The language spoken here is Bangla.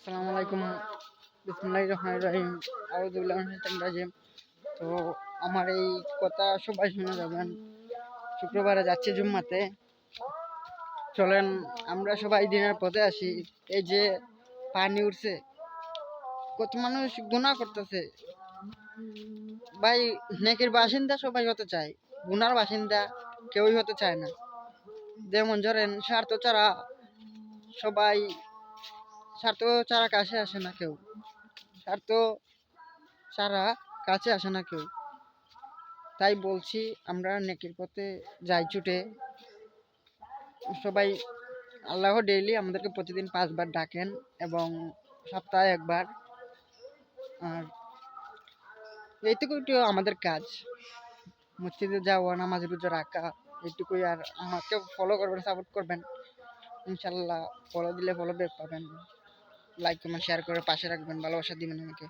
আসসালামু আলাইকুম। বিসমুল্লাহ রহমান রহিম। তো, আমার এই কথা সবাই শুনে যাবেন। শুক্রবারে যাচ্ছি জুম্মাতে। চলেন, আমরা সবাই দিনের পথে আসি। এই যে পানি উঠছে কত মানুষ গুনাহ করতেছে। ভাই, নেকের বাসিন্দা সবাই হতে চায়। গুনার বাসিন্দা কেউই হতে চায় না। যেমন ধরেন, স্বার্থ ছাড়া সবাই স্বার্থ ছাড়া কাছে আসে না কেউ। সার তো ছাড়া কাছে আসে না কেউ। তাই বলছি আমরা নেকির পথে যাই ছুটে। সবাই আল্লাহ ডেইলি আমাদেরকে প্রতিদিন পাঁচবার ডাকেন এবং সপ্তাহে একবার। আর এইটুকুই আমাদের কাজ। মসজিদে যাওয়া নামাজ রোজা রাখা, এইটুকুই। আর আমাকে ফলো করবেন সাপোর্ট করবেন। ইনশাল্লাহ ফলো দিলে ফলো ব্যাক পাবেন। লাইক কমেন্ট শেয়ার করে পাশে রাখবেন ভালোবাসা দিবেন আমাকে।